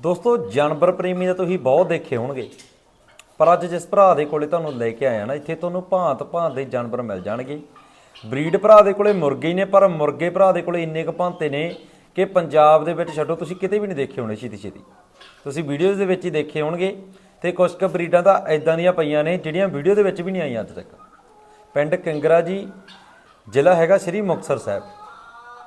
ਦੋਸਤੋ, ਜਾਨਵਰ ਪ੍ਰੇਮੀ ਤਾਂ ਤੁਸੀਂ ਬਹੁਤ ਦੇਖੇ ਹੋਣਗੇ। ਪਰ ਅੱਜ ਜਿਸ ਭਰਾ ਦੇ ਕੋਲੇ ਤੁਹਾਨੂੰ ਲੈ ਕੇ ਆਇਆ ਨਾ, ਇੱਥੇ ਤੁਹਾਨੂੰ ਭਾਂਤ ਭਾਂਤ ਦੇ ਜਾਨਵਰ ਮਿਲ ਜਾਣਗੇ। ਬਰੀਡ ਭਰਾ ਦੇ ਕੋਲੇ ਮੁਰਗੇ ਹੀ ਨੇ, ਪਰ ਮੁਰਗੇ ਭਰਾ ਦੇ ਕੋਲੇ ਇੰਨੇ ਕੁ ਭਾਂਤੇ ਨੇ ਕਿ ਪੰਜਾਬ ਦੇ ਵਿੱਚ ਛੱਡੋ, ਤੁਸੀਂ ਕਿਤੇ ਵੀ ਨਹੀਂ ਦੇਖੇ ਹੋਣੇ ਛੇਤੀ ਛੇਤੀ ਤੁਸੀਂ ਵੀਡੀਓਜ਼ ਦੇ ਵਿੱਚ ਹੀ ਦੇਖੇ ਹੋਣਗੇ ਤੇ ਕੁਝ ਕੁ ਬਰੀਡਾਂ ਤਾਂ ਐਦਾਂ ਦੀਆਂ ਪਈਆਂ ਨੇ, ਜਿਹੜੀਆਂ ਵੀਡੀਓ ਦੇ ਵਿੱਚ ਵੀ ਨਹੀਂ ਆਈਆਂ ਅੱਜ ਤੱਕ। ਪਿੰਡ ਕਿੰਗਰਾ ਜੀ, ਜ਼ਿਲ੍ਹਾ ਹੈਗਾ ਸ੍ਰੀ ਮੁਕਤਸਰ ਸਾਹਿਬ।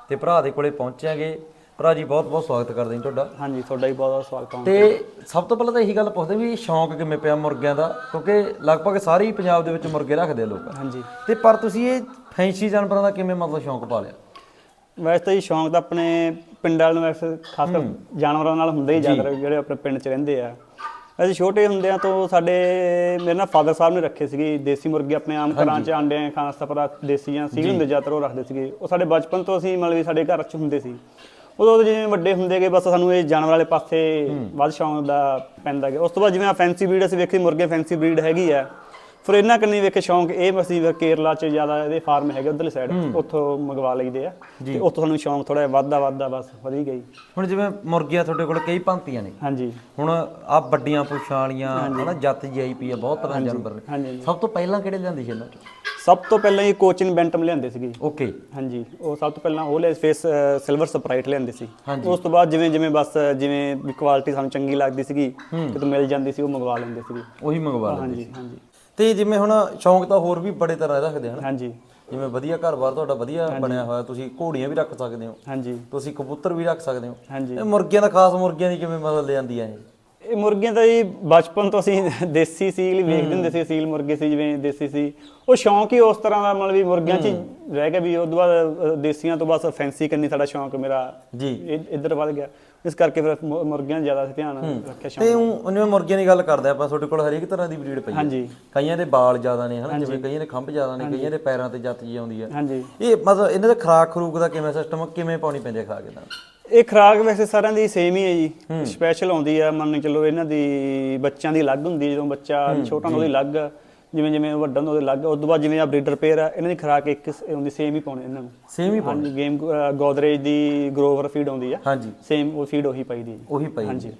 ਤੇ ਭਰਾ ਦੇ ਕੋਲੇ ਪਹੁੰਚਾਂਗੇ। ਭਰਾ ਜੀ ਬਹੁਤ ਬਹੁਤ ਸਵਾਗਤ ਕਰਦੇ ਹਾਂ ਤੁਹਾਡਾ। ਹਾਂਜੀ ਤੁਹਾਡਾ ਵੀ ਬਹੁਤ ਬਹੁਤ ਸਵਾਗਤ ਹੈ। ਤੇ ਸਭ ਤੋਂ ਪਹਿਲਾਂ ਤਾਂ ਇਹੀ ਗੱਲ ਪੁੱਛਦੇ ਵੀ ਸ਼ੌਂਕ ਕਿਵੇਂ ਪਿਆ ਮੁਰਗਿਆਂ ਦਾ? ਕਿਉਂਕਿ ਲਗਭਗ ਸਾਰੇ ਹੀ ਪੰਜਾਬ ਦੇ ਵਿੱਚ ਮੁਰਗੇ ਰੱਖਦੇ ਆ ਲੋਕ। ਹਾਂਜੀ। ਤੇ ਪਰ ਤੁਸੀਂ ਇਹ ਫੈਂਸੀ ਜਾਨਵਰਾਂ ਦਾ ਕਿਵੇਂ ਮਤਲਬ ਸ਼ੌਂਕ ਪਾ ਲਿਆ? ਵੈਸੇ ਤਾਂ ਜੀ ਸ਼ੌਂਕ ਤਾਂ ਆਪਣੇ ਪਿੰਡਾਂ ਵਾਲਿਆਂ ਨੂੰ ਵੈਸੇ ਖਾਸ ਕਰ ਜਾਨਵਰਾਂ ਨਾਲ ਹੁੰਦਾ ਹੀ ਜ਼ਿਆਦਾ ਜਿਹੜੇ ਆਪਣੇ ਪਿੰਡ 'ਚ ਰਹਿੰਦੇ ਆ। ਅਸੀਂ ਛੋਟੇ ਹੁੰਦਿਆਂ ਤੋਂ ਸਾਡੇ ਮੇਰੇ ਨਾਲ ਫਾਦਰ ਸਾਹਿਬ ਨੇ ਰੱਖੇ ਸੀਗੇ ਦੇਸੀ ਮੁਰਗੇ ਆਪਣੇ ਆਮ ਘਰਾਂ 'ਚ ਆਂਡੇ ਖਾਸ ਤਪਰਾ ਦੇਸੀ ਜਾਂ ਸੀਲ ਹੁੰਦੇ ਜ਼ਿਆਦਾਤਰ ਉਹ ਰੱਖਦੇ ਸੀਗੇ। ਉਹ ਸਾਡੇ ਬਚਪਨ ਤੋਂ ਅਸੀਂ ਮਤਲਬ ਸਾਡੇ ਘਰ 'ਚ ਹੁੰਦੇ ਸੀ। ਉਦੋਂ ਜਿਵੇਂ ਵੱਡੇ ਹੁੰਦੇ ਗਏ ਬਸ ਸਾਨੂੰ ਇਹ ਜਾਨਵਰ ਵਾਲੇ ਪਾਸੇ ਵੱਧ ਸ਼ੌਂਕ ਦਾ ਪੈਂਦਾ ਗਿਆ। ਉਸ ਤੋਂ ਬਾਅਦ ਜਿਵੇਂ ਆ ਫੈਂਸੀ ਬਰੀਡ ਅਸੀਂ ਵੇਖੀ ਮੁਰਗੇ ਫੈਂਸੀ ਬਰੀਡ ਹੈਗੀ ਆ। ਫਿਰ ਇਹਨਾਂ ਕੰਨੀ ਵੇਖੇ ਸ਼ੌਂਕ ਇਹ ਅਸੀਂ ਫਿਰ ਕੇਰਲਾ 'ਚ ਜ਼ਿਆਦਾ ਇਹਦੇ ਫਾਰਮ ਹੈਗੇ ਉਧਰਲੀ ਸਾਈਡ ਉੱਥੋਂ ਮੰਗਵਾ ਲਈਦੇ ਆ। ਤੇ ਉੱਥੋਂ ਸਾਨੂੰ ਸ਼ੌਂਕ ਥੋੜਾ ਵੱਧਦਾ ਵੱਧਦਾ ਬਸ ਵਧੀ ਗਈ। ਹੁਣ ਜਿਵੇਂ ਮੁਰਗੀਆਂ ਤੁਹਾਡੇ ਕੋਲ ਕਈ ਭਾਂਤੀਆਂ ਨੇ। ਹਾਂਜੀ। ਹੁਣ ਆ ਵੱਡੀਆਂ ਪੁੱਛਾਂ ਵਾਲੀਆਂ ਹਨਾ ਜੱਤ ਜੀਆਈਪੀ ਆ ਬਹੁਤ ਤਰ੍ਹਾਂ ਦੇ ਜਾਨਵਰ ਨੇ। ਸਭ ਤੋਂ ਪਹਿਲਾਂ ਕਿਹੜੇ ਲਿਆਂਦੇ ਸੀ ਇਹਨਾਂ ਚ? ਸਭ ਤੋਂ ਪਹਿਲਾਂ ਹੀ ਕੋਚਿਨ ਬੈਂਟਮ ਲਿਆਂਦੇ ਸੀਗੇ। ਓਕੇ। ਹਾਂਜੀ। ਉਹ ਸਭ ਤੋਂ ਪਹਿਲਾਂ ਉਹ ਲੈ ਫੇਸ ਸਿਲਵਰ ਸਪਰਾਈਟ ਲਿਆਂਦੇ ਸੀ। ਉਸ ਤੋਂ ਬਾਅਦ ਜਿਵੇਂ ਜਿਵੇਂ ਬਸ ਜਿਵੇਂ ਵੀ ਕੁਆਲਿਟੀ ਸਾਨੂੰ ਚੰਗੀ ਲੱਗਦੀ ਸੀਗੀ ਕਿਤੋਂ ਮਿਲ ਜਾਂਦੀ ਸੀ ਉਹ ਮੰਗਵਾ ਲੈਂਦੇ ਸੀਗੇ। ਉਹੀ ਮੰਗਵਾ ਲਓ ਹਾਂਜੀ ਹਾਂਜੀ। ਤੇ ਜਿਵੇਂ ਹੁਣ ਸ਼ੌਂਕ ਤਾਂ ਹੋਰ ਵੀ ਬੜੇ ਤਰ੍ਹਾਂ ਦੇ ਰੱਖਦੇ ਹਨ। ਹਾਂਜੀ। ਜਿਵੇਂ ਵਧੀਆ ਘਰ-ਬਾਰ ਤੁਹਾਡਾ ਵਧੀਆ ਬਣਿਆ ਹੋਇਆ ਤੁਸੀਂ ਘੋੜੀਆਂ ਵੀ ਰੱਖ ਸਕਦੇ ਹੋ। ਹਾਂਜੀ। ਤੁਸੀਂ ਕਬੂਤਰ ਵੀ ਰੱਖ ਸਕਦੇ ਹੋ। ਹਾਂਜੀ। ਇਹ ਮੁਰਗੀਆਂ ਦਾ ਖਾਸ ਮੁਰਗੀਆਂ ਦੀ ਕਿਵੇਂ ਮਦਦ ਲੈ ਜਾਂਦੀਆਂ ਇਹ? ਇਹ ਮੁਰਗੀਆਂ ਤਾਂ ਜੀ ਬਚਪਨ ਤੋਂ ਅਸੀਂ ਦੇਸੀ ਸੀਲ ਹੀ ਵੇਖਦੇ ਹੁੰਦੇ ਸੀ ਸੀਲ ਮੁਰਗੇ ਸੀ ਜਿਵੇਂ ਦੇਸੀ ਸੀ। ਉਹ ਸ਼ੌਂਕ ਹੀ ਉਸ ਤਰ੍ਹਾਂ ਦਾ ਮਤਲਬ ਵੀ ਮੁਰਗੀਆਂ 'ਚ ਹੀ ਰਹਿ ਗਿਆ ਵੀ ਉਸ ਤੋਂ ਬਾਅਦ ਦੇਸੀਆਂ ਤੋਂ ਬਸ ਫੈਂਸੀ ਕਰਨੀ ਸਾਡਾ ਸ਼ੌਂਕ ਮੇਰਾ ਜੀ। ਇੱਧਰ ਵੱਧ ਗਿਆ। ਇਸ ਕਰਕੇ ਫਿਰ ਮੁ- ਮੁਰਗੀਆਂ 'ਚ ਜ਼ਿਆਦਾ ਅਸੀਂ ਧਿਆਨ ਰੱਖਿਆ ਸ਼ੌਂਕ। ਤੇ ਉਹ ਜਿਵੇਂ ਮੁਰਗੀਆਂ ਦੀ ਗੱਲ ਕਰਦੇ ਆਪਾਂ ਤੁਹਾਡੇ ਕੋਲ ਹਰੇਕ ਤਰ੍ਹਾਂ ਦੀ ਬਰੀਡ ਪਈ ਹੈ। ਹਾਂਜੀ। ਕਈਆਂ ਦੇ ਬਾਲ ਜ਼ਿਆਦਾ ਨੇ ਹਨਾ ਜਿਵੇਂ ਕਈਆਂ ਦੇ ਖੰਭ ਜ਼ਿਆਦਾ ਨੇ ਕਈਆਂ ਦੇ ਪੈਰਾਂ ਤੇ ਜੱਤ ਜੀ ਆਉਂਦੀ ਹੈ। ਹਾਂਜੀ। ਇਹ ਮਤਲਬ ਇਹਨਾਂ ਦਾ ਖਰਾਕ ਖਰੂਕ ਦਾ ਕਿਵੇਂ ਸਿਸਟਮ ਕਿਵੇਂ ਪਾਉਣੀ ਪੈਂਦੀ ਹੈ ਖਰਾਕ ਇਹਨਾਂ ਨੂੰ? ਇਹ ਖੁਰਾਕ ਵੈਸੇ ਸਾਰਿਆਂ ਦੀ ਸੇਮ ਹੀ ਹੈ ਜੀ। ਸਪੈਸ਼ਲ ਆਉਂਦੀ ਆ ਮੰਨ ਕੇ ਚੱਲੋ ਇਹਨਾਂ ਦੀ ਬੱਚਿਆਂ ਦੀ ਅਲੱਗ ਹੁੰਦੀ ਹੈ ਜਦੋਂ ਬੱਚਾ ਛੋਟਾ ਹੁੰਦਾ ਉਹਦੀ ਅਲੱਗ ਜਿਵੇਂ ਜਿਵੇਂ ਉਹ ਵੱਡਾ ਹੁੰਦਾ ਉਹਦੀ ਅਲੱਗ। ਉਸ ਤੋਂ ਬਾਅਦ ਜਿਵੇਂ ਆ ਬਰੀਡਰ ਪੇਅਰ ਆ ਇਹਨਾਂ ਦੀ ਖੁਰਾਕ ਇੱਕ ਸ- ਹੁੰਦੀ ਸੇਮ ਹੀ ਪਾਉਣੇ ਇਹਨਾਂ ਨੂੰ। ਸੇਮ ਹੀ ਹਾਂਜੀ ਗੇਮ ਗੋਦਰੇਜ ਦੀ ਗਰੋਵਰ ਫੀਡ ਆਉਂਦੀ ਆ। ਹਾਂਜੀ। ਸੇਮ ਉਹ ਫੀਡ ਉਹੀ ਪਾਈਦੀ ਹੈ ਉਹੀ ਪਈ ਹਾਂਜੀ।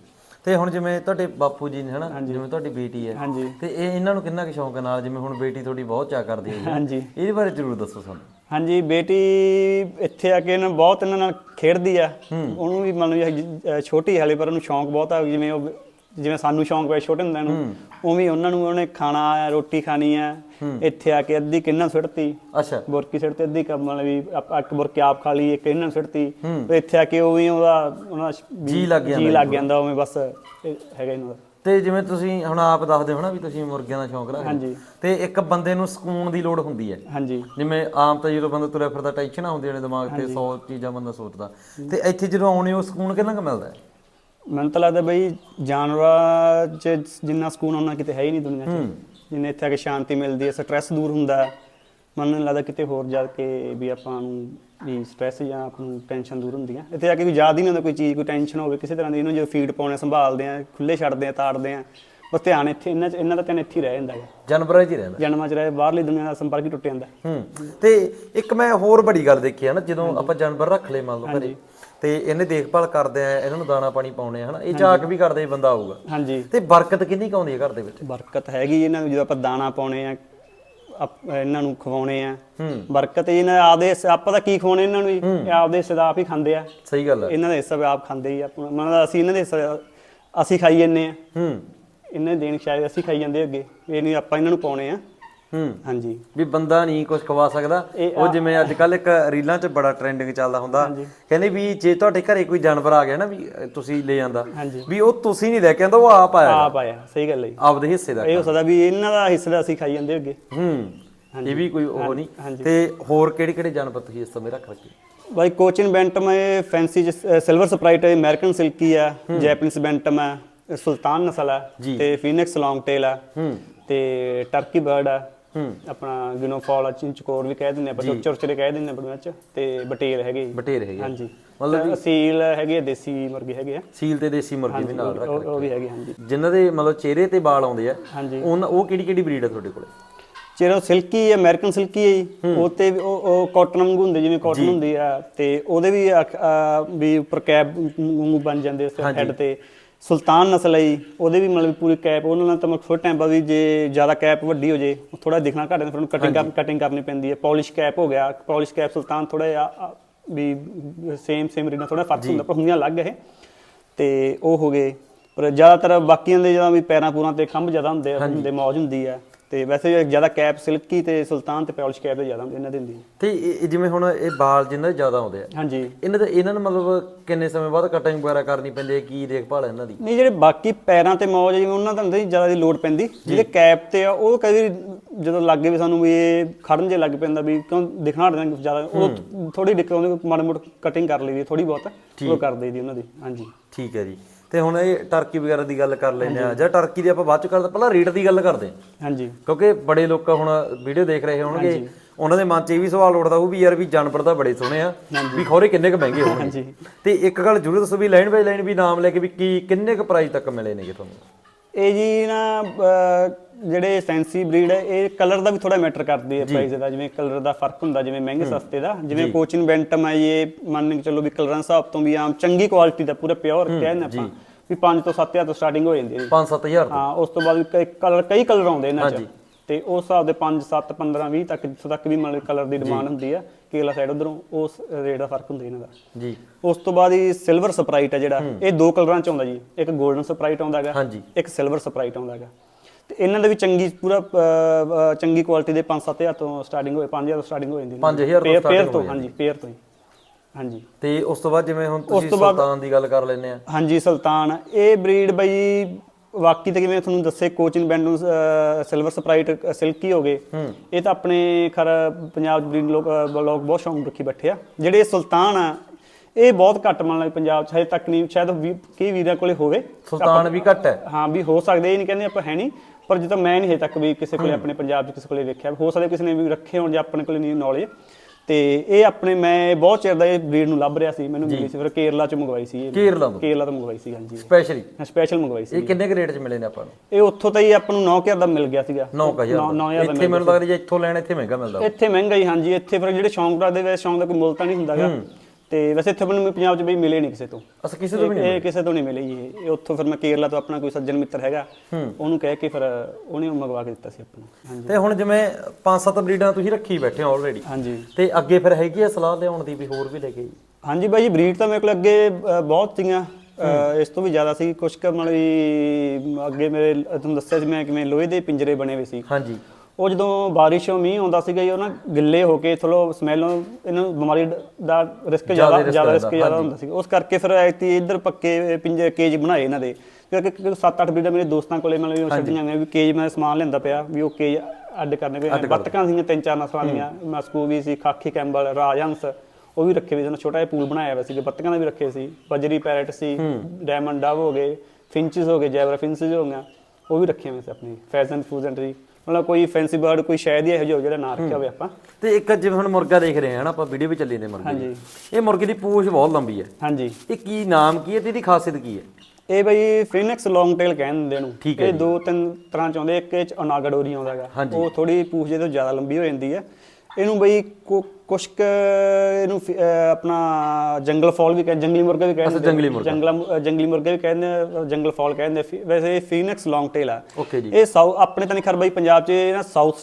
ਤੇ ਹੁਣ ਜਿਵੇਂ ਤੁਹਾਡੇ ਬਾਪੂ ਜੀ ਨੇ ਹਨਾ ਜਿਵੇਂ ਤੁਹਾਡੀ ਬੇਟੀ ਹੈ ਹਾਂਜੀ। ਤੇ ਇਹ ਇਹਨਾਂ ਨੂੰ ਕਿੰਨਾ ਕੁ ਸ਼ੌਂਕ ਹੈ ਨਾਲ ਜਿਵੇਂ ਹੁਣ ਬੇਟੀ ਤੁਹਾਡੀ ਬਹੁਤ ਚਾਹ ਕਰਦੀ ਹੈ ਜੀ। ਹਾਂਜੀ। ਇਹਦੇ ਬਾਰੇ ਜ਼ਰੂਰ ਦੱਸੋ ਸਾਨੂੰ। ਹਾਂਜੀ ਬੇਟੀ ਇੱਥੇ ਆ ਕੇ ਇਹਨਾਂ ਬਹੁਤ ਇਹਨਾਂ ਨਾਲ ਖੇਡਦੀ ਆ। ਉਹਨੂੰ ਵੀ ਮੰਨ ਲਓ ਛੋਟੀ ਹਾਲੇ ਪਰ ਉਹਨੂੰ ਸ਼ੌਂਕ ਬਹੁਤ ਆ ਜਿਵੇਂ ਉਹ ਜਿਵੇਂ ਸਾਨੂੰ ਸ਼ੌਂਕ ਪਿਆ ਛੋਟੇ ਹੁੰਦਿਆਂ ਨੂੰ ਉਵੇਂ ਉਹਨਾਂ ਨੂੰ ਉਹਨੇ ਖਾਣਾ ਆ ਰੋਟੀ ਖਾਣੀ ਆ। ਇੱਥੇ ਆ ਕੇ ਅੱਧੀ ਕਿੰਨਾ ਸੁੱਟਤੀ। ਅੱਛਾ। ਬੁਰਕੀ ਸਿੱਟ ਤੇ ਅੱਧੀ ਕੰਮ ਮਤਲਬ ਵੀ ਇੱਕ ਬੁਰਕੀ ਆਪ ਖਾ ਲਈ ਇੱਕ ਇਹਨਾਂ ਸਿੱਟਤੀ। ਤੇ ਇੱਥੇ ਆ ਕੇ ਉਵੇਂ ਉਹਦਾ ਉਹਨਾਂ ਜੀ ਲੱਗ ਜੀ ਲੱਗ ਜਾਂਦਾ ਉਵੇਂ ਬਸ ਹੈਗਾ ਇਹਨਾਂ ਦਾ। ਤੇ ਜਿਵੇਂ ਤੁਸੀਂ ਹੁਣ ਆਪ ਦੱਸਦੇ ਹੋ ਨਾ ਵੀ ਤੁਸੀਂ ਮੁਰਗਿਆਂ ਦਾ ਸ਼ੌਂਕ ਰੱਖਦੇ ਹਾਂਜੀ। ਤੇ ਇੱਕ ਬੰਦੇ ਨੂੰ ਸਕੂਨ ਦੀ ਲੋੜ ਹੁੰਦੀ ਹੈ। ਹਾਂਜੀ। ਜਿਵੇਂ ਆਮ ਤਾਂ ਜਦੋਂ ਬੰਦਾ ਤੁਰਿਆ ਫਿਰਦਾ ਟੈਨਸ਼ਨ ਹੁੰਦੀਆਂ ਨੇ ਦਿਮਾਗ ਤੇ 100 ਚੀਜ਼ਾਂ ਬੰਦਾ ਸੋਚਦਾ। ਤੇ ਇੱਥੇ ਜਦੋਂ ਆਉਣੇ ਉਹ ਸਕੂਨ ਕਿੰਨਾ ਕੁ ਮਿਲਦਾ ਹੈ? ਮੈਨੂੰ ਤਾਂ ਲੱਗਦਾ ਬਈ ਜਾਨਵਰਾਂ 'ਚ ਜਿੰਨਾ ਸਕੂਨ ਉਹਨਾਂ ਕਿਤੇ ਹੈ ਹੀ ਨਹੀਂ ਦੁਨੀਆ 'ਚ। ਜਿੰਨੇ ਇੱਥੇ ਆ ਕੇ ਸ਼ਾਂਤੀ ਮਿਲਦੀ ਹੈ ਸਟ੍ਰੈਸ ਦੂਰ ਹੁੰਦਾ। ਹੈ। ਮੈਨੂੰ ਨਹੀਂ ਲੱਗਦਾ ਕਿਤੇ ਹੋਰ ਜਾ ਕੇ ਵੀ ਆਪਾਂ ਨੂੰ ਵੀ ਸਟ੍ਰੈਸ ਜਾਂ ਆਪਾਂ ਨੂੰ ਟੈਨਸ਼ਨ ਦੂਰ ਹੁੰਦੀ ਹੈ ਇੱਥੇ ਆ ਕੇ ਕੋਈ ਯਾਦ ਹੀ ਨਹੀਂ ਹੁੰਦਾ ਕੋਈ ਚੀਜ਼ ਕੋਈ ਟੈਨਸ਼ਨ ਹੋਵੇ ਕਿਸੇ ਤਰ੍ਹਾਂ ਦੀ। ਇਹਨੂੰ ਜਦੋਂ ਫੀਡ ਪਾਉਣੇ ਸੰਭਾਲਦੇ ਆ ਖੁੱਲੇ ਛੱਡਦੇ ਆ ਤਾੜਦੇ ਆ ਬਸ ਧਿਆਨ ਇੱਥੇ ਇਹਨਾਂ 'ਚ ਇਹਨਾਂ ਦਾ ਧਿਆਨ ਇੱਥੇ ਹੀ ਰਹਿ ਜਾਂਦਾ ਹੈ ਜਾਨਵਰਾਂ 'ਚ ਹੀ ਰਹਿੰਦਾ। ਜਨਮਾਂ 'ਚ ਰਹੇ ਬਾਹਰਲੀ ਦੁਨੀਆ ਦਾ ਸੰਪਰਕ ਹੀ ਟੁੱਟ ਜਾਂਦਾ। ਹੂੰ ਤੇ ਇੱਕ ਮੈਂ ਹੋਰ ਬੜੀ ਗੱਲ ਦੇਖੀ ਹੈ ਨਾ ਜਦੋਂ ਆਪਾਂ ਜਾਨਵਰ ਰੱਖ ਲਏ ਮੰਨ ਲਓ ਘਰੇ ਤੇ ਇਹਨੇ ਦੇਖਭਾਲ ਕਰਦੇ ਆ ਇਹਨਾਂ ਨੂੰ ਦਾਣਾ ਪਾਣੀ ਪਾਉਣੇ ਆ ਹਨਾ? ਇਹ ਝਾਕ ਵੀ ਕਰਦੇ ਬੰਦਾ ਆਊਗਾ। ਹਾਂਜੀ। ਤੇ ਬਰਕਤ ਕਿੰਨੀ ਕੁ ਆਉਂਦੀ ਹੈ ਘਰ ਦੇ ਵਿੱਚ? ਬਰਕਤ ਹੈਗੀ ਇਹਨਾਂ ਨੂੰ ਜਦੋਂ ਆਪਾਂ ਦਾਣਾ ਪਾਉਣੇ ਆ ਆਪ- ਇਹਨਾਂ ਨੂੰ ਖਵਾਉਣੇ ਆ। ਬਰਕਤ ਇਹਨਾਂ ਆਪਦੇ ਆਪਾਂ ਤਾਂ ਕੀ ਖਵਾਉਣੇ ਇਹਨਾਂ ਨੂੰ ਜੀ? ਇਹ ਆਪਦੇ ਹਿੱਸੇ ਦਾ ਆਪ ਹੀ ਖਾਂਦੇ ਆ। ਸਹੀ ਗੱਲ ਹੈ ਇਹਨਾਂ ਦਾ ਹਿੱਸਾ ਵੀ ਆਪ ਖਾਂਦੇ ਹੀ ਆ। ਆਪਣਾ ਮਤਲਬ ਅਸੀਂ ਇਹਨਾਂ ਦੇ ਹਿੱਸਾ ਅਸੀਂ ਖਾਈ ਜੰਨੇ ਆ। ਹੂੰ। ਇਹਨਾਂ ਦੇ ਦੇਣ ਸ਼ਾਇਦ ਅਸੀਂ ਖਾਈ ਜਾਂਦੇ ਅੱਗੇ। ਇਹ ਨਹੀਂ ਆਪਾਂ ਇਹਨਾਂ ਨੂੰ ਪਾਉਣੇ ਆ। ਹੂੰ। ਹਾਂਜੀ। ਵੀ ਬੰਦਾ ਨਹੀਂ ਕੁਝ ਖਵਾ ਸਕਦਾ। ਉਹ ਜਿਵੇਂ ਅੱਜ ਕੱਲ ਇੱਕ ਰੀਲਾਂ 'ਚ ਬੜਾ ਟ੍ਰੈਂਡਿੰਗ ਚੱਲਦਾ ਹੁੰਦਾ। ਕਹਿੰਦੇ ਵੀ ਜੇ ਤੁਹਾਡੇ ਘਰੇ ਕੋਈ ਜਾਨਵਰ ਆ ਗਿਆ ਨਾ ਵੀ ਤੁਸੀਂ ਲੈ ਜਾਂਦਾ ਵੀ ਉਹ ਤੁਸੀਂ ਨਹੀਂ ਲੈ ਕੇ ਆਂਦਾ ਉਹ ਆਪ ਆਇਆ ਆਪ ਆਇਆ ਸਹੀ ਗੱਲ ਹੈ ਆਪਦੇ ਹਿੱਸੇ ਦਾ ਇਹ ਹੋ ਸਕਦਾ ਵੀ ਇਹਨਾਂ ਦਾ ਹਿੱਸਾ ਦਾ ਅਸੀਂ ਖਾਈ ਜਾਂਦੇ ਅੱਗੇ। ਹੂੰ। ਇਹ ਵੀ ਕੋਈ ਉਹ ਨਹੀਂ। ਤੇ ਹੋਰ ਕਿਹੜੇ ਕਿਹੜੇ ਜਾਨਵਰ ਤੁਸੀਂ ਇਸ ਸਮੇਂ ਰੱਖ ਰੱਖੇ? ਬਾਈ ਕੋਚਿਨ ਬੈਂਟਮ ਹੈ ਫੈਂਸੀ ਸਿਲਵਰ ਸਪਰਾਈਟ ਹੈ ਅਮਰੀਕਨ ਸਿਲਕੀ ਹੈ ਜੈਪਨੀਜ਼ ਬੈਂਟਮ ਹੈ ਸੁਲਤਾਨ ਨਸਲ ਹੈ ਤੇ ਫੀਨਿਕਸ ਲੌਂਗ ਟੇਲ ਹੈ ਹੂੰ। ਤੇ ਟਰਕੀ ਬਰਡ ਹੂੰ। ਆਪਣਾ ਗਿਨੋਫਾਲ ਚਿੰਚਕੋਰ ਵੀ ਕਹਿ ਦਿੰਦੇ ਆਪਾਂ ਚੁਰਚਰੇ ਕਹਿ ਦਿੰਦੇ ਆਪਾਂ ਵਿੱਚ ਤੇ ਬਟੇਰ ਹੈਗੇ। ਬਟੇਰ ਹੈਗੇ ਹਾਂਜੀ। ਮਤਲਬ ਤੇ ਅਸੀਲ ਹੈਗੇ ਆ, ਦੇਸੀ ਮੁਰਗੇ ਹੈਗੇ ਆ। ਸੀਲ ਤੇ ਦੇਸੀ ਮੁਰਗੀ ਵੀ ਨਾਲ ਰੱਖ ਉਹ ਉਹ ਵੀ ਹੈਗੇ ਹਾਂਜੀ। ਜਿਨ੍ਹਾਂ ਦੇ ਮਤਲਬ ਚਿਹਰੇ ਤੇ ਵਾਲ ਆਉਂਦੇ ਆ ਹਾਂਜੀ। ਉਹਨਾਂ ਉਹ ਕਿਹੜੀ ਕਿਹੜੀ ਬਰੀਡ ਹੈ ਤੁਹਾਡੇ ਕੋਲੇ? ਚਿਹਰਾ ਸਿਲਕੀ ਹੈ ਅਮਰੀਕਨ ਸਿਲਕੀ ਹੈ ਜੀ। ਉਹ ਤੇ ਉਹ ਉਹ ਕਾਟਨ ਵਾਂਗੂ ਹੁੰਦੇ ਜਿਵੇਂ ਕਾਟਨ ਹੁੰਦੀ ਆ ਤੇ ਉਹਦੇ ਵੀ ਆ, ਵੀ ਉੱਪਰ ਕੈਪ ਵਾਂਗੂ ਬਣ ਜਾਂਦੇ ਹੈਡ ਤੇ। ਸੁਲਤਾਨ ਨਸਲ ਹੈ ਜੀ ਉਹਦੇ ਵੀ ਮਤਲਬ ਪੂਰੀ ਕੈਪ ਉਹਨਾਂ ਨਾਲ ਤਾਂ ਮੈਂ ਥੋੜੇ ਟਾਈਮ ਵੀ ਜੇ ਜ਼ਿਆਦਾ ਕੈਪ ਵੱਡੀ ਹੋ ਜੇ ਥੋੜਾ ਦਿਖਣਾ ਘੱਟ ਜਾਂਦਾ ਫਿਰ ਉਹਨੂੰ ਕਟਿੰਗ ਕਟਿੰਗ ਕਰਨੀ ਪੈਂਦੀ ਹੈ। ਪੋਲਿਸ਼ ਕੈਪ ਹੋ ਗਿਆ ਪੋਲਿਸ਼ ਕੈਪ ਸੁਲਤਾਨ ਥੋੜਾ ਜਿਹਾ ਵੀ ਸੇਮ ਸੇਮ ਰੀਨਾ ਥੋੜਾ ਫ਼ਰਕ ਹੁੰਦਾ ਪਰ ਹੁੰਦੀਆਂ ਅਲੱਗ ਇਹ। ਤੇ ਉਹ ਹੋ ਗਏ। ਪਰ ਜ਼ਿਆਦਾਤਰ ਬਾਕੀਆਂ ਦੇ ਜਦੋਂ ਵੀ ਪੈਰਾਂ ਪੂਰਾਂ ਤੇ ਖੰਭ ਜ਼ਿਆਦਾ ਹੁੰਦੇ ਆ ਹੁੰਦੇ ਮੌਜ ਹੁੰਦੀ ਆ ਤੇ ਵੈਸੇ ਜ਼ਿਆਦਾ ਕੈਪ ਸਿਲਕੀ ਤੇ ਸੁਲਤਾਨ ਤੇ ਪੋਲਿਸ਼ ਕੈਪ ਦੇ ਜ਼ਿਆਦਾ ਹੁੰਦੇ ਇਹਨਾਂ ਦੇ ਹੁੰਦੀ ਤੇ ਇਹ- ਇਹ ਜਿਵੇਂ ਹੁਣ ਇਹ ਬਾਲ ਜਿੰਨਾਂ ਦੇ ਜ਼ਿਆਦਾ ਆਉਂਦੇ ਆ ਹਾਂਜੀ। ਇਹਨਾਂ ਦੇ ਇਹਨਾਂ ਨੂੰ ਮਤਲਬ ਕਿੰਨੇ ਸਮੇਂ ਬਾਅਦ ਕਟਿੰਗ ਵਗੈਰਾ ਕਰਨੀ ਪੈਂਦੀ ਹੈ ਕੀ ਦੇਖਭਾਲ ਹੈ ਇਹਨਾਂ ਦੀ? ਨਹੀਂ ਜਿਹੜੇ ਬਾਕੀ ਪੈਰਾਂ ਤੇ ਮੌਜ ਆ, ਜਿਵੇਂ ਉਹਨਾਂ ਦਾ ਹੁੰਦਾ ਨਹੀਂ ਜ਼ਿਆਦਾ ਦੀ ਲੋਡ ਪੈਂਦੀ ਜਿਹੜੇ ਕੈਪ ਤੇ ਆ ਉਹ ਕਈ ਵਾਰੀ ਜਦੋਂ ਲੱਗੇ ਵੀ ਸਾਨੂੰ ਵੀ ਇਹ ਖੜਨ ਜੇ ਲੱਗ ਪੈਂਦਾ ਵੀ ਕਿਉਂ ਦਿਖਣਾ ਹਟਦਾ ਜ਼ਿਆਦਾ ਉਹ ਥੋੜੀ ਦਿੱਕਤ ਆਉਂਦੀ ਮਾੜੇ ਮੋੜ ਕਟਿੰਗ ਕਰ ਲਈਦੀ ਥੋੜੀ ਬਹੁਤ ਉਹ ਕਰ ਦਈਦੀ ਉਹਨਾਂ ਦੀ ਹਾਂਜੀ। ਠੀਕ ਹੈ ਜੀ। ਤੇ ਹੁਣ ਇਹ ਟਰਕੀ ਵਗੈਰਾ ਦੀ ਗੱਲ ਕਰ ਲੈਂਦੇ ਆ ਜਾਂ ਟਰਕੀ ਦੀ ਆਪਾਂ ਬਾਅਦ ਚ ਕਰਦੇ ਪਹਿਲਾਂ ਰੇਟ ਦੀ ਗੱਲ ਕਰਦੇ ਹਾਂਜੀ। ਕਿਉਂਕਿ ਬੜੇ ਲੋਕ ਹੁਣ ਵੀਡੀਓ ਦੇਖ ਰਹੇ ਹੋਣਗੇ ਉਹਨਾਂ ਦੇ ਮਨ 'ਚ ਇਹ ਵੀ ਸਵਾਲ ਉੱਠਦਾ ਉਹ ਵੀ ਯਾਰ ਵੀ ਜਾਨਵਰ ਤਾਂ ਬੜੇ ਸੋਹਣੇ ਆ ਵੀ ਖੋਰੇ ਕਿੰਨੇ ਕ ਮਹਿੰਗੇ ਹੋਣਗੇ? ਹਾਂਜੀ। ਤੇ ਇੱਕ ਗੱਲ ਜ਼ਰੂਰ ਦੱਸੋ ਵੀ ਲਾਈਨ ਬਾਈ ਲਾਈਨ ਵੀ ਨਾਮ ਲੈ ਕੇ ਵੀ ਕੀ ਕਿੰਨੇ ਕ ਪ੍ਰਾਈਸ ਤੱਕ ਮਿਲੇ ਨੇਗੇ ਤੁਹਾਨੂੰ? ਇਹ ਜੀ ਨਾ ਜਿਹੜੇ ਫੈਂਸੀ ਬਰੀਡ ਹੈ ਇਹ ਕਲਰ ਦਾ ਵੀ ਥੋੜਾ ਮੈਟਰ ਕਰਦੀ ਹੈ ਪ੍ਰਾਈਸ ਦਾ ਜਿਵੇਂ ਕਲਰ ਦਾ ਫ਼ਰਕ ਹੁੰਦਾ ਜਿਵੇਂ ਮਹਿੰਗੇ ਸਸਤੇ ਦਾ ਜਿਵੇਂ ਕੋਚਿਨ ਬੈਂਟਮ ਹੈ ਇਹ ਮੰਨ ਕੇ ਚੱਲੋ ਵੀ ਕਲਰਾਂ ਹਿਸਾਬ ਤੋਂ ਵੀ ਆਮ ਚੰਗੀ ਕੁਆਲਿਟੀ ਦਾ ਪੂਰਾ ਪਿਓਰ ਕਹਿੰਦੇ ਆਪਾਂ ਵੀ 5 ਤੋਂ 7000 ਤੋਂ ਸਟਾਰਟਿੰਗ ਹੋ ਜਾਂਦੀ ਹੈ ਜੀ। 5-7000 ਹਾਂ ਉਸ ਤੋਂ ਬਾਅਦ ਕਈ ਕਲਰ ਕਈ ਕਲਰ ਆਉਂਦੇ ਇਹਨਾਂ ਚ। ਤੇ ਉਸ ਹਿਸਾਬ ਦੇ 5 7 15 20 ਤੱਕ ਜਿੱਥੋਂ ਤੱਕ ਵੀ ਮਤਲਬ ਕਲਰ ਦੀ ਡਿਮਾਂਡ ਹੁੰਦੀ ਆ ਕੇਲਾ ਸਾਈਡ ਉਧਰੋਂ ਉਸ ਰੇਟ ਦਾ ਫ਼ਰਕ ਹੁੰਦਾ ਇਹਨਾਂ ਦਾ। ਜੀ। ਉਸ ਤੋਂ ਬਾਅਦ ਹੀ ਸਿਲਵਰ ਸਪਰਾਈਟ ਹੈ ਜਿਹੜਾ ਇਹ ਦੋ ਕਲਰਾਂ ਚ ਆਉਂਦਾ ਜੀ। ਇੱਕ 골ਡਨ ਸਪਰਾਈਟ ਆਉਂਦਾ ਹੈਗਾ ਇੱਕ ਸਿਲਵਰ ਸਪਰਾਈਟ ਆਉਂਦਾ ਹੈਗਾ। ਤੇ ਇਹਨਾਂ ਦੇ ਵੀ ਚੰਗੀ ਪੂਰਾ ਚੰਗੀ ਕੁਆਲਿਟੀ ਦੇ 5-7000 ਤੋਂ ਸਟਾਰਟਿੰਗ ਹੋਏ 5000 ਤੋਂ ਸਟਾਰਟਿੰਗ ਹੋ ਜਾਂਦੀ 5000 ਤੋਂ ਪੇਅਰ starting ਤੋਂ ਹੋ ਹਾਂਜੀ ਪੇਅਰ ਤੋਂ ਹੀ। ਹਾਂਜੀ। ਤੇ ਉਸ ਤੋਂ ਬਾਅਦ ਜਿਵੇਂ ਹੁਣ ਤੁਸੀਂ ਸੁਲਤਾਨ ਦੀ ਗੱਲ ਕਰ ਲੈਂਦੇ ਆ। ਹਾਂਜੀ ਸੁਲਤਾਨ ਇਹ ਬਰੀਡ ਬਈ ਵਾਕੀ ਤੇ ਕਿਵੇਂ ਤੁਹਾਨੂੰ ਦੱਸੇ ਕੋਚਿਨ ਬੈਂਡ ਨੂੰ ਸਿਲਵਰ ਸਪਰਾਈਟ ਸਿਲਕੀ ਹੋ ਗਏ। ਇਹ ਤਾਂ ਆਪਣੇ ਖਰ ਪੰਜਾਬ ਬਰੀਡ ਲੋਕ ਲੋਕ ਬਹੁਤ ਸ਼ੌਂਕ ਰੱਖੀ ਬੈਠੇ ਆ। ਜਿਹੜੇ ਸੁਲਤਾਨ ਆ ਇਹ ਬਹੁਤ ਘੱਟ ਮੰਨ ਲਓ ਪੰਜਾਬ ਚ ਹਜੇ ਤੱਕ ਨਹੀਂ ਸ਼ਾਇਦ ਵੀ- ਕਈ ਵੀਰਾਂ ਕੋਲੇ ਹੋਵੇ। ਸੁਲਤਾਨ ਵੀ ਘੱਟ ਹੈ। ਹਾਂ ਵੀ ਹੋ ਸਕਦੇ ਇਹ ਨਹੀਂ ਕਹਿੰਦੇ ਆਪਾਂ ਹੈ ਨਹੀਂ ਪਰ ਜਿੱਦਾਂ ਮੈਂ ਨਹੀਂ ਹਜੇ ਤੱਕ ਵੀ ਕਿਸੇ ਕੋਲੇ ਆਪਣੇ ਪੰਜਾਬ 'ਚ ਕਿਸੇ ਕੋਲੇ ਵੇਖਿਆ। ਹੋ ਸਕਦਾ ਕਿਸੇ ਨੇ ਵੀ ਰੱਖੇ ਹੋਣ ਜਾਂ ਆਪਣੇ ਕੋਲੇ ਨਹੀਂ ਨੌਲੇਜ ਤੇ ਇਹ ਆਪਣੇ ਮੈਂ ਬਹੁਤ ਚਿਰ ਦਾ ਇਹ ਬਰੀਡ ਨੂੰ ਲੱਭ ਰਿਹਾ ਸੀ ਮੈਨੂੰ ਮਿਲੀ ਸੀ ਫਿਰ ਕੇਰਲਾ 'ਚ ਮੰਗਵਾਈ ਸੀ ਇਹ। ਕੇਰਲਾ ਤੋਂ? ਕੇਰਲਾ ਤੋਂ ਮੰਗਵਾਈ ਸੀ ਹਾਂਜੀ। ਸਪੈਸ਼ਲੀ ਸਪੈਸ਼ਲ ਮੰਗਵਾਈ ਸੀ। ਇਹ ਕਿੰਨੇ ਕ ਰੇਟ 'ਚ ਮਿਲੇ ਨੇ ਆਪਾਂ ਨੂੰ? ਇਹ ਉੱਥੋਂ ਤਾਂ ਹੀ ਆਪਾਂ ਨੂੰ 9000 ਦਾ ਮਿਲ ਗਿਆ ਸੀਗਾ। 9000 ਨੌ- ਨੌ ਹਜ਼ਾਰ ਦਾ ਇੱਥੇ ਮੈਨੂੰ ਲੱਗਦਾ ਜੇ ਇੱਥੋਂ ਲੈਣ ਇੱਥੇ ਮਹਿੰਗਾ ਮਿਲਦਾ। ਇੱਥੇ ਮਹਿੰਗਾ ਹੀ ਹਾਂਜੀ। ਇੱਥੇ ਫਿਰ ਜਿਹੜੇ ਸ਼ੌਂਕ ਰੱਖਦੇ ਵੇ ਸ਼ੌਂਕ ਦਾ ਕੋਈ ਮੁੱਲ ਤਾਂ ਨਹੀਂ ਹੁੰਦਾਗਾ ਤੇ ਵੈਸੇ ਇੱਥੇ ਮੈਨੂੰ ਪੰਜਾਬ 'ਚ ਬਈ ਮਿਲੇ ਨਹੀਂ ਕਿਸੇ ਤੋਂ। ਅਸ ਕਿਸੇ ਤੋਂ ਵੀ ਇਹ ਕਿਸੇ ਤੋਂ ਨਹੀਂ ਮਿਲੇ ਜੀ। ਇਹ। ਇਹ ਉੱਥੋਂ ਫਿਰ ਮੈਂ ਕੇਰਲਾ ਤੋਂ ਆਪਣਾ ਕੋਈ ਸੱਜਣ ਮਿੱਤਰ ਹੈਗਾ ਉਹਨੂੰ ਕਹਿ ਕੇ ਫਿਰ ਉਹਨੇ ਮੰਗਵਾ ਕੇ ਦਿੱਤਾ ਸੀ ਆਪਾਂ ਨੂੰ। ਹਾਂਜੀ। ਤੇ ਹੁਣ ਜਿਵੇਂ ਪੰਜ ਸੱਤ ਬਰੀਡਾਂ ਤੁਸੀਂ ਰੱਖੀ ਬੈਠੇ ਹੋ ਆਲਰੇਡੀ ਹਾਂਜੀ। ਤੇ ਅੱਗੇ ਫਿਰ ਹੈਗੀ ਆ ਸਲਾਹ ਲਿਆਉਣ ਦੀ ਵੀ ਹੋਰ ਵੀ ਲੈ ਕੇ ਹਾਂਜੀ ਬਾਈ ਜੀ ਬਰੀਡ ਤਾਂ ਮੇਰੇ ਕੋਲ ਅੱਗੇ ਅ, ਬਹੁਤ ਸੀਗੀਆਂ। ਅ, ਇਸ ਤੋਂ ਵੀ ਜ਼ਿਆਦਾ ਸੀ। ਕੁਝ ਕੁ ਮਤਲਬ ਵੀ ਅੱਗੇ ਮੇਰੇ ਤੁਹਾਨੂੰ ਦੱਸਿਆ ਸੀ ਮੈਂ ਕਿਵੇਂ ਲੋਹੇ ਦੇ ਪਿੰਜਰੇ ਬਣੇ ਹੋਏ ਸੀ। ਹਾਂਜੀ। ਉਹ ਜਦੋਂ ਬਾਰਿਸ਼ ਹੋ ਮੀਂਹ ਆਉਂਦਾ ਸੀਗਾ ਜੀ ਉਹ ਨਾ ਗਿੱਲੇ ਹੋ ਕੇ ਥੋੜਾ ਸਮੈਲੋਂ ਇਹਨਾਂ ਨੂੰ ਬਿਮਾਰੀ ਦਾ ਰਿਸਕ ਜ਼ਿਆਦਾ ਜ਼ਿਆਦਾ ਰਿਸਕ ਜ਼ਿਆਦਾ ਹੁੰਦਾ ਸੀ ਉਸ ਕਰਕੇ ਫਿਰ ਐਤੀ ਇੱਧਰ ਪੱਕੇ ਪਿੰਜਰੇ ਕੇਜ ਬਣਾਏ ਇਹਨਾਂ ਦੇ। ਕਿਉਂਕਿ 7-8 ਬਰੀਡਾਂ ਮੇਰੇ ਦੋਸਤਾਂ ਕੋਲੇ ਮਤਲਬ ਉਹ ਛੱਡੀਆਂ ਨੇ ਵੀ ਕੇਜ ਮੈਂ ਸਮਾਨ ਲੈਂਦਾ ਪਿਆ ਵੀ ਉਹ ਕੇਜ ਅੱਡ ਕਰਨੇ ਪਏ। ਬੱਤਕਾਂ ਸੀਗੀਆਂ ਤਿੰਨ ਚਾਰ ਨਸਲਾਂ ਦੀਆਂ। ਮਸਕੂ ਵੀ ਸੀ ਖਾਕੀ ਕੈਂਬਲ ਰਾਜਹੰਸ ਉਹ ਵੀ ਰੱਖੇ ਹੋਏ ਸਨ ਛੋਟਾ ਜਿਹਾ ਪੂਲ ਬਣਾਇਆ ਹੋਇਆ ਸੀ ਬੱਤਕਾਂ ਦਾ ਵੀ ਰੱਖੇ ਸੀ। ਬਜਰੀ ਪੈਰਟ ਸੀ ਡਾਇਮੰਡ ਡਵ ਹੋ ਗਏ ਫਿੰਚਸ ਹੋ ਗਏ ਜੈਬਰਾ ਫਿੰਚਸ ਹੋ ਗਈਆਂ। ਉਹ ਵੀ ਰੱਖੇ ਹੋਏ ਸੀ ਆਪਣੀ। ਫੈਜ਼ਨ ਫੂਜ਼ੈਂਟਰੀ ਮਤਲਬ ਕੋਈ ਫੈਂਸੀ ਬਰਡ ਕੋਈ ਸ਼ਾਇਦ ਹੀ ਇਹੋ ਜਿਹਾ ਜਿਹੜਾ ਨਾ ਰੱਖਿਆ ਹੋਵੇ ਆਪਾਂ। ਤੇ ਇੱਕ ਜਿਵੇਂ ਹੁਣ ਮੁਰਗਾ ਦੇਖ ਰਹੇ ਹਾਂ ਨਾ ਆਪਾਂ ਵੀਡੀਓ ਵੀ ਚੱਲੀ ਨੇ ਮੁਰਗੇ ਦੀ। ਇਹ ਮੁਰਗੇ ਦੀ ਪੂਛ ਬਹੁਤ ਲੰਬੀ ਹੈ। ਹਾਂਜੀ। ਇਹ ਕੀ ਨਾਮ ਕੀ ਹੈ ਤੇ ਇਹਦੀ ਖਾਸੀਅਤ ਕੀ ਹੈ? ਇਹ ਬਈ ਫਿਨਿਕਸ ਲੌਂਗ ਟੇਲ ਕਹਿੰਦੇ ਹੈ ਇਹ ਦੋ ਤਿੰਨ ਤਰ੍ਹਾਂ ਚ ਆਉਂਦੇ ਇੱਕ ਇਹ ਚ ਅਨਾਗਡੋਰੀ ਆਉਂਦਾ ਹੈਗਾ। ਹਾਂਜੀ। ਉਹ ਥੋੜੀ ਪੂਛ ਜਿਹਦੇ ਤੋਂ ਜ਼ਿਆਦਾ ਲੰਬੀ ਹੋ ਜਾਂਦੀ ਹੈ। ਇਹਨੂੰ ਬਈ ਕੁਛ ਕੁ ਇਹਨੂੰ ਫਿ- ਅਹ ਆਪਣਾ ਜੰਗਲ ਫਾਲ ਵੀ ਕਹਿੰਦੇ ਜੰਗਲੀ ਮੁਰਗਾ ਵੀ ਕਹਿੰਦੇ ਜੰਗਲੀ ਮੁਰਗਾ। ਜੰਗਲਾ ਜੰਗਲੀ ਮੁਰਗਾ ਵੀ ਕਹਿੰਦੇ ਆ, ਜੰਗਲ ਫਾਲ ਕਹਿੰਦੇ ਆ। ਫਿ- ਵੈਸੇ ਇਹ ਫਿਨਿਕਸ ਲੌਂਗ ਟੇਲ ਆ। ਓਕੇ ਜੀ। ਇਹ ਸਾਊ ਆਪਣੇ ਤਾਂ ਨਹੀਂ ਖਰ ਬਈ ਪੰਜਾਬ 'ਚ ਨਾ ਸਾਊਥ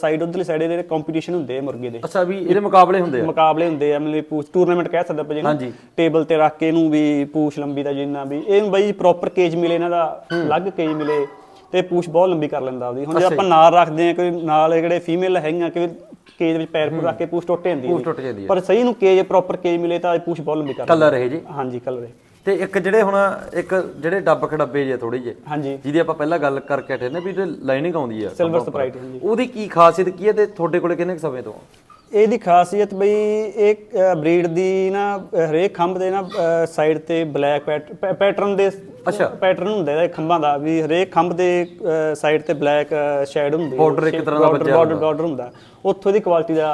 ਸਾਈਡ ਉਧਰਲੀ ਸਾਈਡ ਇਹਦੇ ਕੰਪੀਟੀਸ਼ਨ ਹੁੰਦੇ ਆ ਮੁਰਗੇ ਦੇ। ਅੱਛਾ ਵੀ ਇਹਦੇ ਮੁਕਾਬਲੇ ਹੁੰਦੇ ਆ। ਮੁਕਾਬਲੇ ਹੁੰਦੇ ਆ ਮਤਲਬ ਪੂਛ ਟੂਰਨਾਮੈਂਟ ਕਹਿ ਸਕਦਾ ਆਪਾਂ ਹਾਂਜੀ। ਜਿਹਨੂੰ ਟੇਬਲ ਤੇ ਰੱਖ ਕੇ ਇਹਨੂੰ ਵੀ ਪੂਛ ਲੰਬੀ ਦਾ ਜਿੰਨਾ ਵੀ। ਇਹਨੂੰ ਬਈ ਪ੍ਰੋਪਰ ਕੇਜ ਮਿਲੇ ਇਹਨਾਂ ਦਾ ਅਲੱਗ ਕੇਜ ਮਿਲੇ। ਤੇ ਪੂਛ ਬਹੁਤ ਲੰਬੀ ਕਰ ਲੈਂਦਾ ਆਪਦੀ। ਹੁਣ ਜੇ ਆਪਾਂ ਨਾਲ ਰੱਖਦੇ ਆ ਕੋਈ ਨਾਲ ਜਿਹੜੇ ਫੀਮੇਲ ਹੈਗੀਆਂ ਕਿ ਕੇਜ ਵਿੱਚ ਪੈਰ ਪੂਰ ਰੱਖ ਕੇ ਪੂਛ ਟੁੱਟ ਜਾਂਦੀ ਪੂਛ ਹੈ ਟੁੱਟ ਜਾਂਦੀ ਹੈ। ਪਰ ਸਹੀ ਨੂੰ ਕੇਜ ਪ੍ਰੋਪਰ ਕੇਜ ਮਿਲੇ ਤਾਂ ਪੂਛ ਬਹੁਤ ਲੰਬੀ ਕਰ ਲੈਂਦਾ ਕਲਰ ਇਹ ਜੀ। ਹਾਂਜੀ ਕਲਰ ਤੇ ਇੱਕ ਜਿਹੜੇ ਹੁਣ ਇੱਕ ਜਿਹੜੇ ਡੱਬ ਖੜੱਬੇ ਜੇ ਥੋੜੀ ਜੇ ਹਾਂਜੀ। ਜਿਹਦੀ ਆਪਾਂ ਪਹਿਲਾਂ ਗੱਲ ਕਰਕੇ ਹਟੇ ਨੇ ਵੀ ਲਾਈਨਿੰਗ ਆਉਂਦੀ ਆ ਸਿਲਵਰ ਸਪਰਾਈਟ ਹਾਂਜੀ। ਉਹਦੀ ਕੀ ਖਾਸੀਅਤ ਕੀ ਹੈ ਤੇ ਤੁਹਾਡੇ ਕੋਲੇ ਕਿੰਨੇ ਕੁ ਸਮੇਂ ਤੋਂ? ਇਹਦੀ ਖਾਸੀਅਤ ਬਈ ਇਹ ਬਰੀਡ ਦੀ ਨਾ ਹਰੇਕ ਖੰਭ ਦੇ ਨਾ ਸਾਈਡ ਤੇ ਬਲੈਕ ਪੈਟਰਨ ਦੇ ਅੱਛਾ। ਪੈਟਰਨ ਹੁੰਦਾ ਇਹਦਾ ਖੰਭਾਂ ਦਾ ਵੀ ਹਰੇਕ ਖੰਭ ਦੇ ਸਾਈਡ ਤੇ ਬਲੈਕ ਸ਼ੇਡ ਹੁੰਦੀ Border ਇੱਕ ਤਰ੍ਹਾਂ ਦਾ ਵੱਜਿਆ ਬਾਰਡਰ ਬਾਰਡਰ ਹੁੰਦਾ। ਉੱਥੋਂ ਦੀ ਕੁਆਲਿਟੀ ਦਾ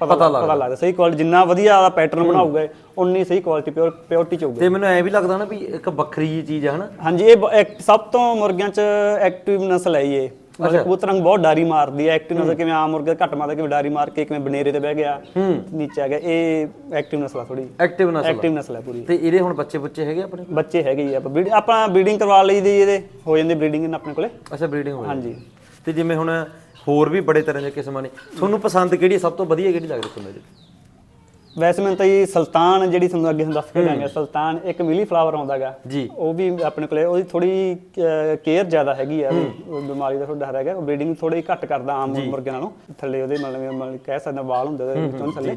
ਪਤਾ ਪਤਾ ਲੱਗਦਾ। ਸਹੀ ਕੁਆਲਿਟੀ ਜਿੰਨਾ ਵਧੀਆ ਦਾ ਪੈਟਰਨ ਬਣਾਊਗਾ ਉਨੀ ਸਹੀ ਕੁਆਲਿਟੀ ਪਿਓਰ ਪਿਓਰਟੀ ਚ ਹੋਊਗਾ। ਤੇ ਮੈਨੂੰ ਐ ਵੀ ਲੱਗਦਾ ਨਾ ਵੀ ਇੱਕ ਵੱਖਰੀ ਜਿਹੀ ਚੀਜ਼ ਹੈ ਹਨਾ? ਹਾਂਜੀ ਇਹ ਸਭ ਤੋਂ ਮੁਰਗਿਆਂ ਚ ਐਕਟਿਵ ਨਸਲ ਹੈ ਜੀ ਇਹ ਮਤਲਬ ਕਬੂਤਰਾਂ ਨੂੰ ਬਹੁਤ ਡਾਰੀ ਮਾਰਦੀ ਹੈ। ਐਕਟਿਵ ਨਸਲ ਕਿਵੇਂ ਆਮ ਮੁਰਗੇ ਘੱਟ ਮਾਰਦਾ ਕਿਵੇਂ ਡਾਰੀ ਮਾਰ ਕੇ ਕਿਵੇਂ ਬਨੇਰੇ ਤੇ ਬਹਿ ਗਿਆ ਨੀਚੇ ਆ ਗਿਆ। ਇਹ ਐਕਟਿਵ ਨਸਲ ਆ ਥੋੜੀ ਐਕਟਿਵ ਨਸਲ ਐਕਟਿਵ ਨਸਲ ਹੈ ਪੂਰੀ। ਤੇ ਇਹਦੇ ਹੁਣ ਬੱਚੇ ਬੁੱਚੇ ਹੈਗੇ ਆਪਣੇ? ਬੱਚੇ ਹੈਗੇ ਜੀ ਆਪਾਂ ਬਰੀਡਿੰਗ ਕਰਵਾ ਲਈ ਦੀ ਇਹਦੇ। ਹੋ ਜਾਂਦੀ ਬਰੀਡਿੰਗ ਆਪਣੇ ਕੋਲੇ। ਅੱਛਾ ਬਰੀਡਿੰਗ ਹੋ ਹਾਂਜੀ। ਤੇ ਜਿਵੇਂ ਹੁਣ ਹੋਰ ਵੀ ਬੜੇ ਤਰ੍ਹਾਂ ਦੇ ਕਿਸਮਾਂ ਨੇ। ਤੁਹਾਨੂੰ ਪਸੰਦ ਕਿਹੜੀ ਸਭ ਤੋਂ ਵਧੀਆ ਕਿਹੜੀ ਲੱਗਦੀ ਤੁਹਾਨੂੰ ਵੈਸੇ ਮੈਨੂੰ ਤਾਂ ਇਹ ਸੁਲਤਾਨ ਜਿਹੜੀ ਤੁਹਾਨੂੰ ਅੱਗੇ ਦੱਸ ਕੇ ਜਾਵਾਂਗੇ ਸੁਲਤਾਨ ਇੱਕ ਮਿਲੀ ਫਲਾਵਰ ਆਉਂਦਾਗਾ। ਜੀ। ਉਹ ਵੀ ਆਪਣੇ ਕੋਲੇ ਉਹਦੀ ਥੋੜੀ ਕੇਅਰ ਜ਼ਿਆਦਾ ਹੈਗੀ ਆ ਉਹ ਬਿਮਾਰੀ ਦਾ ਥੋੜਾ ਡਰ ਹੈਗਾ ਬਰੀਡਿੰਗ ਥੋੜੀ ਘੱਟ ਕਰਦਾ ਆਮ ਮੁਰਗੇ ਨਾਲੋਂ। ਥੱਲੇ ਉਹਦੇ ਮਤਲਬ ਮਤਲਬ ਕਹਿ ਸਕਦੇ ਵਾਲ ਹੁੰਦੇ ਉਹਦੇ ਵਿੱਚੋਂ ਥੱਲੇ।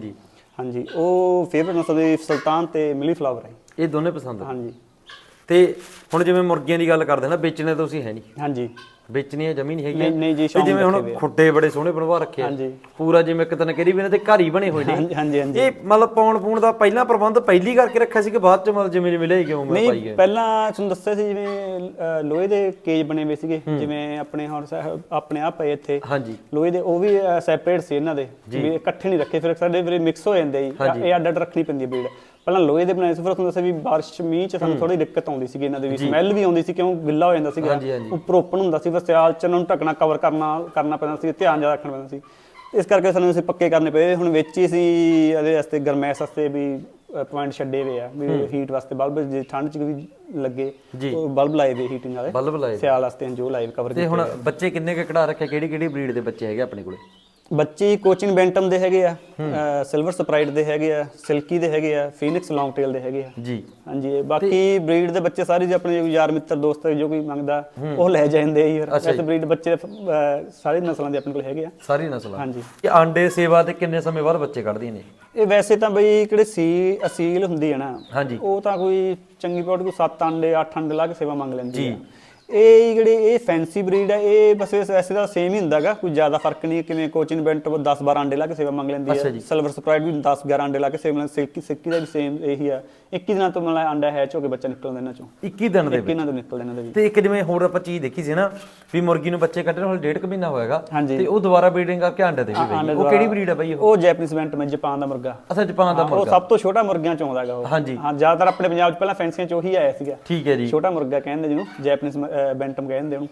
ਹਾਂਜੀ ਉਹ ਫੇਵਰਟ ਨਸਲ ਦੀ ਸੁਲਤਾਨ ਤੇ ਮਿਲੀ ਫਲਾਵਰ ਹੈ ਇਹ ਦੋਨੇ ਪਸੰਦ। ਹਾਂਜੀ। ਤੇ ਹੁਣ ਜਿਵੇਂ ਮੁਰਗੀਆਂ ਦੀ ਗੱਲ ਕਰਦੇ ਨਾ ਵੇਚਣੇ ਤਾਂ ਤੁਸੀਂ ਹੈ ਨਹੀਂ। ਹਾਂਜੀ। ਵੇਚਣੀਆਂ ਜਮੀ ਨਹੀਂ ਹੈਗੀਆਂ ਨਹੀਂ ਨਹੀਂ ਜੀ ਸ਼ੌਂਕ ਜਿਵੇਂ ਰੱਖੇ ਹੁਣ ਆ। ਖੁੱਡੇ ਬੜੇ ਸੋਹਣੇ ਬਣਵਾ ਰੱਖੇ ਆ। ਹਾਂਜੀ। ਪੂਰਾ ਜਿਵੇਂ ਕਿਤੇ ਨਾ ਕਿਹੜੀ ਵੀ ਇਹਨਾਂ ਦੇ ਘਰ ਹੀ ਬਣੇ ਹੋਏ ਨੇ। ਹਾਂਜੀ ਹਾਂਜੀ ਹਾਂਜੀ। ਇਹ ਮਤਲਬ ਪਾਉਣ ਪੂਣ ਦਾ ਪਹਿਲਾਂ ਪ੍ਰਬੰਧ ਪਹਿਲੀ ਕਰਕੇ ਰੱਖਿਆ ਸੀ ਕਿ ਬਾਅਦ ਚ ਮਤਲਬ ਜਿਵੇਂ ਜਿਵੇਂ ਲਈ ਕਿਉਂ ਮੈਂ ਪਾਈ ਨਹੀਂ ਗਏ ਪਹਿਲਾਂ ਤੁਹਾਨੂੰ ਦੱਸਿਆ ਸੀ ਜਿਵੇਂ ਅਹ, ਲੋਹੇ ਦੇ ਕੇਜ ਬਣੇ ਹੋਏ ਸੀਗੇ। ਜਿਵੇਂ ਆਪਣੇ ਹੁਣ ਸਾ- ਆਪਣੇ ਆ ਪਏ ਇੱਥੇ। ਹਾਂਜੀ। ਲੋਹੇ ਦੇ ਉਹ ਵੀ ਸੈਪਰੇਟ ਸੀ ਇਹਨਾਂ ਦੇ। ਵੀ ਇਕੱਠੇ ਨਹੀਂ ਰੱਖੇ ਫਿਰ ਸਾਡੇ ਫਿਰ ਮਿਕਸ ਹੋ ਜਾਂਦੇ ਜੀ। ਇਹ ਅੱਡ ਅੱਡ ਰੱਖਣੀ ਪੈਂਦੀ ਹੈ ਬਰੀਡ ਪਹਿਲਾਂ ਲੋਹੇ ਦੇ ਬਣਾਏ ਸੀ ਫਿਰ ਤੁਹਾਨੂੰ ਦੱਸਿਆ ਵੀ ਬਾਰਿਸ਼ ਮੀਂਹ ਚ ਸਾਨੂੰ ਥੋੜੀ ਦਿੱਕਤ ਆਉਂਦੀ ਸੀ ਇਹਨਾਂ ਦੇ ਵੀ ਸਮੈਲ ਵੀ ਆਉਂਦੀ ਸੀ ਕਿਉਂ ਗਿੱਲਾ ਹੋ ਜਾਂਦਾ ਸੀਗਾ। ਹਾਂਜੀ, ਹਾਂਜੀ। ਉੱਪਰ ਓਪਨ ਹੁੰਦਾ ਸੀ ਫਿਰ ਸਿਆਲ ਚ ਨੂੰ ਢੱਕਣਾ ਕਵਰ ਕਰਨਾ ਕਰਨਾ ਪੈਂਦਾ ਸੀ ਧਿਆਨ ਜ਼ਿਆਦਾ ਰੱਖਣਾ ਪੈਂਦਾ ਸੀ। ਇਸ ਕਰਕੇ ਸਾਨੂੰ ਅਸੀਂ ਪੱਕੇ ਕਰਨੇ ਪਏ। ਹੁਣ ਵਿੱਚ ਹੀ ਅਸੀਂ ਇਹਦੇ ਵਾਸਤੇ ਗਰਮੈਸ਼ ਵਾਸਤੇ ਵੀ ਪੁਆਇੰਟ ਛੱਡੇ ਹੋਏ ਆ ਵੀ ਹੀਟ ਵਾਸਤੇ ਬਲਬ ਜੇ ਠੰਡ ਚ ਵੀ ਲੱਗੇ ਜੀ। ਉਹ ਬਲਬ ਲਾਏ ਵੇ ਹੀਟਿੰਗ ਵਾਲੇ। ਬਲਬ ਲਾਏ ਸਿਆਲ ਵਾਸਤੇ ਜੋ ਲਾਈਵ ਕਵਰ ਤੇ ਹੁਣ ਬੱਚੇ ਕਿੰਨੇ ਕੁ ਕਢਾ ਰੱਖੇ ਕਿਹੜੀ ਕਿਹੜੀ ਬਰੀਡ ਦੇ ਬੱਚੇ ਹੈਗੇ ਆਪਣੇ ਕੋਲੇ? ਬੱਚੇ ਕੋਚਿਨ ਬੈਂਟਮ ਦੇ ਹੈਗੇ ਆ ਸਿਲਵਰ ਸਪਰਾਈਟ ਦੇ ਹੈਗੇ ਆ ਸਿਲਕੀ ਦੇ ਹੈਗੇ ਆ ਫੀਨਿਕਸ ਲੌਂਗ ਟੇਲ ਦੇ ਹੈਗੇ ਆ। ਜੀ। ਹਾਂਜੀ ਬਾਕੀ ਬਰੀਡ ਦੇ ਬੱਚੇ ਸਾਰੇ ਜੇ ਆਪਣੇ ਯਾਰ ਮਿੱਤਰ ਦੋਸਤ ਜੋ ਕੋਈ ਮੰਗਦਾ ਉਹ ਲੈ ਜਾਂਦੇ ਯਾਰ ਵੈਸੇ ਬਰੀਡ ਬੱਚੇ ਸਾਰੀ ਨਸਲਾਂ ਦੇ ਆਪਣੇ ਕੋਲ ਹੈਗੇ ਆ। ਸਾਰੀ ਨਸਲਾਂ। ਹਾਂਜੀ। ਇਹ ਆਂਡੇ ਸੇਵਾ ਤੇ ਕਿੰਨੇ ਸਮੇਂ ਬਾਅਦ ਬੱਚੇ ਕੱਢਦੀਆਂ ਨੇ? ਇਹ ਵੈਸੇ ਤਾਂ ਬਈ ਕਿਹੜੇ ਸੀ ਅਸੀਲ ਹੁੰਦੀ ਹੈ ਨਾ ਹਾਂਜੀ। ਉਹ ਤਾਂ ਕੋਈ ਚੰਗੀ ਪੌਟ ਕੋਈ 7 ਅੰਡੇ 8 ਅੰਡੇ ਲਾ ਕੇ ਸੇਵਾ ਮੰਗ ਲੈਂਦੀ ਹੈ ਇਹ ਜਿਹੜੇ ਇਹ ਫੈਂਸੀ ਬਰੀਡ ਹੈ ਇਹ ਬਸ ਵੈਸੇ ਤਾਂ ਸੇਮ ਹੀ ਹੁੰਦਾਗਾ ਕੋਈ ਜ਼ਿਆਦਾ ਫ਼ਰਕ ਨਹੀਂ ਕਿਵੇਂ ਕੋਚਿਨ ਬੈਂਟ 10 12 ਅੰਡੇ ਲਾ ਕੇ ਸੇਵਾ ਮੰਗ ਲੈਂਦੀ ਹੈ ਸਿਲਵਰ ਸਪਰਾਈਟ ਵੀ 10 11 ਅੰਡੇ ਲਾ ਕੇ ਸੇਵਾ ਸਿਲਕੀ ਸਿਲਕੀ ਦਾ ਵੀ ਸੇਮ ਇਹੀ ਆ। 21 ਦਿਨਾਂ ਤੋਂ ਮਤਲਬ ਅੰਡਾ ਹੈਚ ਹੋ ਕੇ ਬੱਚਾ ਨਿਕਲਦਾ ਇਹਨਾਂ ਚੋਂ। 21 ਦਿਨ ਦੇ 21 ਦਿਨਾਂ ਤੋਂ ਨਿਕਲਦਾ ਇਹਨਾਂ ਦੇ ਤੇ ਇੱਕ ਜਿਵੇਂ ਹੋਰ ਆਪਾਂ ਚੀਜ਼ ਦੇਖੀ ਸੀ ਨਾ ਵੀ ਮੁਰਗੀ ਨੂੰ ਬੱਚੇ ਕੱਢਣ ਹੁਣ ਡੇਢ ਕੁ ਮਹੀਨਾ ਹੋਏਗਾ। ਤੇ ਉਹ ਦੁਬਾਰਾ ਬਰੀਡਿੰਗ ਕਰਕੇ ਆਂਡੇ ਦੇ ਵੀ ਪਈ ਉਹ ਕਿਹੜੀ ਬਰੀਡ ਹੈ ਬਾਈ ਉਹ? ਉਹ ਜੈਪਨੀਜ਼ ਬੈਂਟ ਮੈਂ ਜਾਪਾਨ ਦਾ ਮੁਰਗਾ। ਅੱਛਾ ਜਾਪਾਨ ਦਾ ਉਹ ਸਭ ਤੋਂ ਛੋਟਾ ਮੁਰਗਿਆਂ ਚੋਂ ਆਉਂਦਾਗਾ ਉਹ। ਹਾਂਜੀ। ਹਾਂ ਜ਼ਿਆਦਾਤਰ ਆਪਣੇ ਪੰਜਾਬ 'ਚ ਪਹਿਲਾਂ ਫੈਂਸੀਆਂ 'ਚ ਉਹੀ ਆਇਆ ਸੀਗਾ। ਠੀਕ ਹੈ ਜੀ। ਛੋਟਾ ਮੁਰਗਾ ਕਹਿੰਦੇ ਜਿਹਨੂੰ ਜੈਪਨੀਜ਼ ਬੈਂਟਮ ਕਹਿੰਦੇ ਉਹਨੂੰ।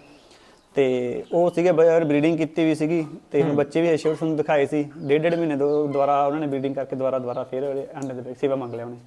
ਤੇ ਉਹ ਸੀਗੇ ਬਰੀਡਿੰਗ ਕੀਤੀ ਵੀ ਸੀਗੀ ਤੇ ਹੁਣ ਬੱਚੇ ਵੀ ਸ਼ੋਰ ਤੁਹਾਨੂੰ ਦਿਖਾਏ ਸੀ। ਡੇਢ ਡੇਢ ਮਹੀਨੇ ਤੋਂ ਦੁਬਾਰਾ ਉਹਨਾਂ ਨੇ ਬਰੀਡਿੰਗ ਕਰਕੇ ਦੁਬਾਰਾ ਦੁਬਾਰਾ ਫਿਰ ਅੰਡੇ ਦੇ ਸੇਵਾ ਮੰਗ ਲਿਆ ਉਹਨੇ।